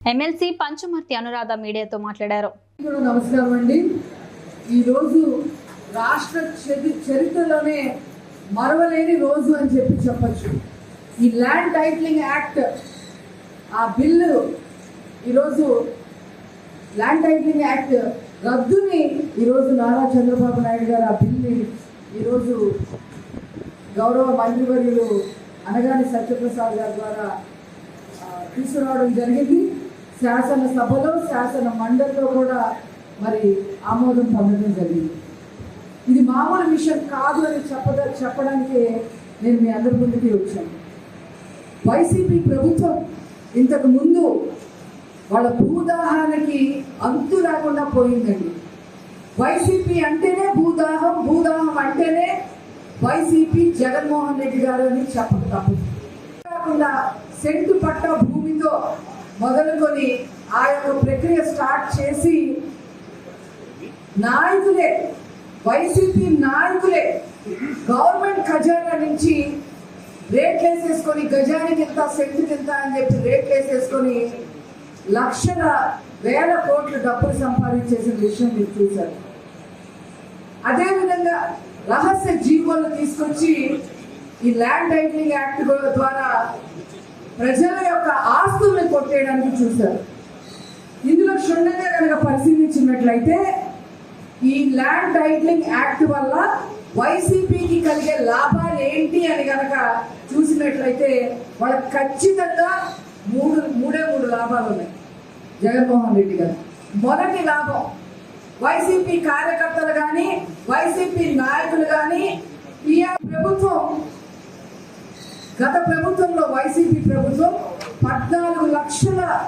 MLC Panchumarthi Anuradha మీడియాతో మాట్లాడారు. నమస్కారం అండి. ఈరోజు రాష్ట్ర చరిత్రలోనే మరవలేని రోజు అని చెప్పి చెప్పచ్చు. ఈ ల్యాండ్ టైటిలింగ్ యాక్ట్ ఆ బిల్లు ఈరోజు ల్యాండ్ టైటిలింగ్ యాక్ట్ రద్దుని ఈరోజు నారా చంద్రబాబు నాయుడు గారు ఆ బిల్ని ఈరోజు గౌరవ మంత్రివర్యులు అనగాని సత్యప్రసాద్ గారి ద్వారా తీసుకురావడం జరిగింది. శాసనసభలో శాసన మండలిలో కూడా మరి ఆమోదం పొందడం జరిగింది. ఇది మామూలు విషయం కాదు అని చెప్పద చెప్పడానికి నేను మీ అందరి ముందుకి వచ్చాను. వైసీపీ ప్రభుత్వం ఇంతకు ముందు వాళ్ళ భూదాహానికి అంతు లేకుండా పోయిందండి. వైసీపీ అంటేనే భూదాహం భూదాహం అంటేనే వైసీపీ జగన్మోహన్ రెడ్డి గారు అని చెప్పక తప్పదు కాకుండా సెంటు పట్ట భూమితో మొదలుకొని ఆ యొక్క ప్రక్రియ స్టార్ట్ చేసి నాయకులే వైసీపీ నాయకులే గవర్నమెంట్ ఖజానా నుంచి రేట్లు వేసేసుకొని గజానికి ఎంత సెంటుకి ఎంత అని చెప్పి రేట్లు వేసేసుకొని లక్షల వేల కోట్ల డబ్బులు సంపాదించేసిన విషయం మీరు చూశారు. అదేవిధంగా రహస్య జీవోలు తీసుకొచ్చి ఈ ల్యాండ్ టైటిలింగ్ యాక్ట్ ద్వారా ప్రజల యొక్క ఆస్తుల్ని కొట్టేయడానికి చూశారు. ఇందులో క్షుణ్ణంగా కనుక పరిశీలించినట్లయితే ఈ ల్యాండ్ టైటిలింగ్ యాక్ట్ వల్ల వైసీపీకి కలిగే లాభాలు ఏంటి అని కనుక చూసినట్లయితే వాళ్ళకి ఖచ్చితంగా మూడు మూడే మూడు లాభాలు ఉన్నాయి. జగన్మోహన్ రెడ్డి గారు. మొదటి లాభం వైసీపీ కార్యకర్తలు కానీ వైసీపీ నాయకులు కానీ ఈ ప్రభుత్వం గత ప్రభుత్వంలో వైసీపీ ప్రభుత్వం పద్నాలుగు లక్షల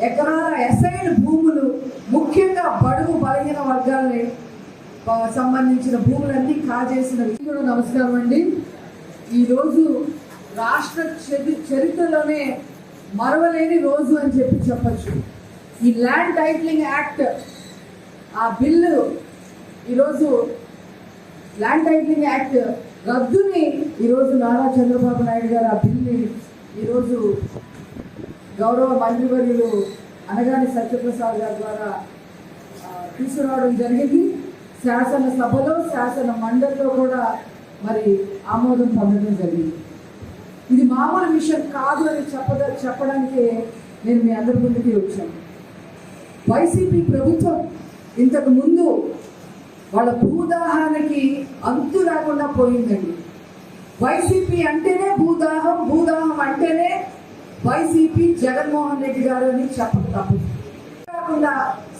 ఎకరాల ఎసైన్ భూములు ముఖ్యంగా బడుగు బలహీన వర్గాలని సంబంధించిన భూములన్నీ కాజేసిన వ్యక్తి నమస్కారం అండి. ఈరోజు రాష్ట్ర చరి- చరిత్రలోనే మరవలేని రోజు అని చెప్పి చెప్పచ్చు. ఈ ల్యాండ్ టైటిలింగ్ యాక్ట్ ఆ బిల్లు ఈరోజు ల్యాండ్ టైటిలింగ్ యాక్ట్ రద్దుని ఈరోజు నారా చంద్రబాబు నాయుడు గారు ఆ బిల్ని ఈరోజు గౌరవ మంత్రివర్యులు అనగాని సత్యప్రసాద్ గారి ద్వారా తీసుకురావడం జరిగింది. శాసనసభలో శాసన మండలిలో కూడా మరి ఆమోదం పొందడం జరిగింది. ఇది మామూలు విషయం కాదు అని చెప్పద చెప్పడానికి నేను మీ అందరి ముందుకి వచ్చాను. వైసీపీ ప్రభుత్వం ఇంతకు ముందు వాళ్ళ భూదాహానికి అంతు రాకుండా పోయిందండి. వైసీపీ అంటేనే భూదాహం భూదాహం అంటేనే వైసీపీ జగన్మోహన్ రెడ్డి గారు అని చెప్పక తప్పు. కాకుండా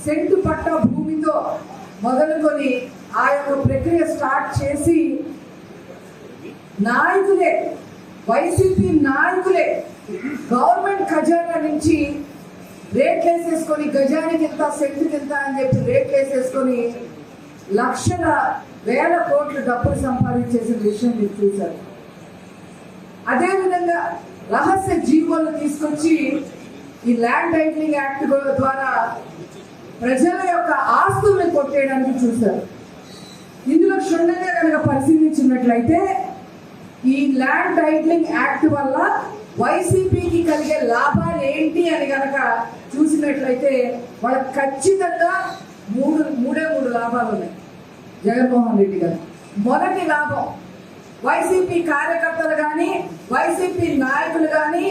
సెంటు పట్ట భూమితో మొదలుకొని ఆ యొక్క ప్రక్రియ స్టార్ట్ చేసి నాయకులే వైసీపీ నాయకులే గవర్నమెంట్ ఖజానా నుంచి రేట్లు వేసేసుకొని గజానికి ఎంత సెంటుకి ఎంత అని చెప్పి రేట్లు వేసేసుకొని లక్షల వేల కోట్లు డబ్బులు సంపాదించేసిన విషయం మీరు చూశారు. అదేవిధంగా రహస్య జీవోలు తీసుకొచ్చి ఈ ల్యాండ్ టైటిలింగ్ యాక్ట్ ద్వారా ప్రజల యొక్క ఆస్తుల్ని కొట్టేయడానికి చూశారు. ఇందులో క్షుణ్ణంగా కనుక పరిశీలించినట్లయితే ఈ ల్యాండ్ టైటిలింగ్ యాక్ట్ వల్ల వైసీపీకి కలిగే లాభాలు ఏంటి అని కనుక చూసినట్లయితే వాళ్ళకి ఖచ్చితంగా మూడు మూడే మూడు లాభాలు ఉన్నాయి. జగన్మోహన్ రెడ్డి గారు. మొదటి లాభం వైసీపీ కార్యకర్తలు కానీ వైసీపీ నాయకులు కానీ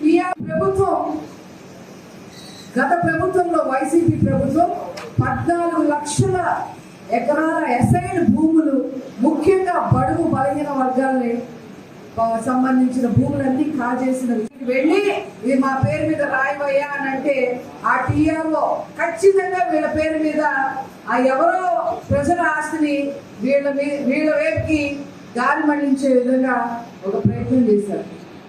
పిఆర్ ప్రభుత్వం గత ప్రభుత్వంలో వైసీపీ ప్రభుత్వం పద్నాలుగు లక్షల ఎకరాల ఎసైన్ భూములు ముఖ్యంగా బడుగు బలహీన వర్గాలని సంబంధించిన భూములన్నీ కాజేసిన వెళ్ళి ఇది మా పేరు మీద రాయవయ్యా అని అంటే ఆ టీఆర్ఓ ఖచ్చితంగా వీళ్ళ పేరు మీద ఆ ఎవరో ప్రజల ఆస్తిని వీళ్ళ వీళ్ళ వైపుకి దారి మళ్ళించే విధంగా ఒక ప్రయత్నం చేశారు.